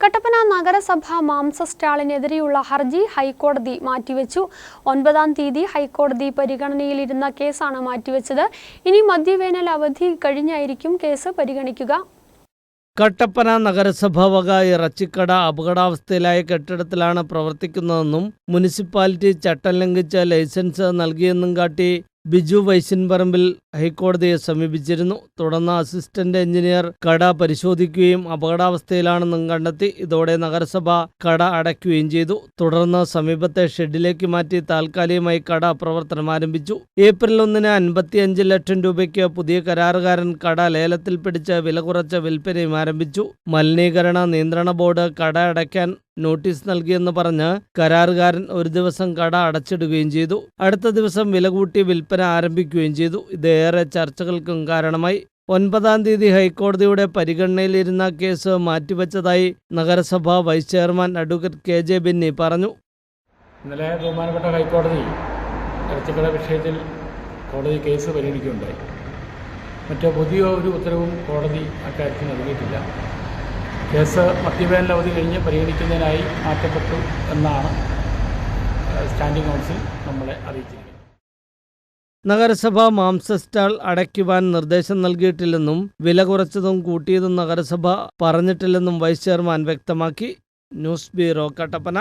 കട്ടപ്പന നഗരസഭ മാംസ സ്റ്റാളിനെതിരെയുള്ള ഹർജി ഹൈക്കോടതി മാറ്റിവെച്ചു. ഒൻപതാം തീയതി ഹൈക്കോടതി പരിഗണനയിലിരുന്ന കേസാണ് മാറ്റിവെച്ചത്. ഇനി മദ്യവേനൽ അവധി കഴിഞ്ഞായിരിക്കും കേസ് പരിഗണിക്കുക. കട്ടപ്പന നഗരസഭ വക ഇറച്ചിക്കട അപകടാവസ്ഥയിലായ കെട്ടിടത്തിലാണ് പ്രവർത്തിക്കുന്നതെന്നും മുനിസിപ്പാലിറ്റി ചട്ടം ലംഘിച്ച ലൈസൻസ് നൽകിയെന്നും കാട്ടി ബിജു വൈശൻപറമ്പിൽ ഹൈക്കോടതിയെ സമീപിച്ചിരുന്നു. തുടർന്ന് അസിസ്റ്റന്റ് എഞ്ചിനീയർ കട പരിശോധിക്കുകയും അപകടാവസ്ഥയിലാണെന്നും കണ്ടെത്തി. ഇതോടെ നഗരസഭ കട അടയ്ക്കുകയും ചെയ്തു. തുടർന്ന് സമീപത്തെ ഷെഡിലേക്ക് മാറ്റി താൽക്കാലികമായി കട പ്രവർത്തനം ആരംഭിച്ചു. ഏപ്രിൽ ഒന്നിന് അൻപത്തിയഞ്ച് ലക്ഷം രൂപയ്ക്ക് പുതിയ കരാറുകാരൻ കട ലേലത്തിൽ പിടിച്ച് വില കുറച്ച വിൽപ്പനയും ആരംഭിച്ചു. മലിനീകരണ നിയന്ത്രണ ബോർഡ് കട അടയ്ക്കാൻ നോട്ടീസ് നൽകിയെന്ന് പറഞ്ഞ് കരാറുകാരൻ ഒരു ദിവസം കട അടച്ചിടുകയും ചെയ്തു. അടുത്ത ദിവസം വില കൂട്ടി വിൽപ്പന ആരംഭിക്കുകയും ചെയ്തു. ഇത് ഏറെ ചർച്ചകൾക്കും കാരണമായി. ഒൻപതാം തീയതി ഹൈക്കോടതിയുടെ പരിഗണനയിലിരുന്ന കേസ് മാറ്റിവെച്ചതായി നഗരസഭാ vice chairman advocate K J Binny പറഞ്ഞു. ഇന്നലെ ബഹുമാനപ്പെട്ട ഹൈക്കോടതി ഇറച്ചിക്കട വിഷയത്തിൽ കോടതി കേസ് പരിഗണിക്കുകയുണ്ടായി. മറ്റ് പുതിയ ഒരു ഉത്തരവും കോടതി അക്കാര്യത്തിൽ നൽകിയിട്ടില്ല. കേസ് മദ്യവേനൽ അവധി കഴിഞ്ഞ് പരിഗണിക്കുന്നതിനായി മാറ്റപ്പെട്ടു എന്നാണ് സ്റ്റാൻഡിംഗ് കൗൺസിൽ നമ്മളെ അറിയിച്ചിരിക്കുന്നത്. നഗരസഭ മാംസ സ്റ്റാൾ അടയ്ക്കുവാൻ നിർദ്ദേശം നൽകിയിട്ടില്ലെന്നും വില കുറച്ചതും കൂട്ടിയതും നഗരസഭ പറഞ്ഞിട്ടില്ലെന്നും വൈസ് ചെയർമാൻ വ്യക്തമാക്കി. News bureau Kattappana.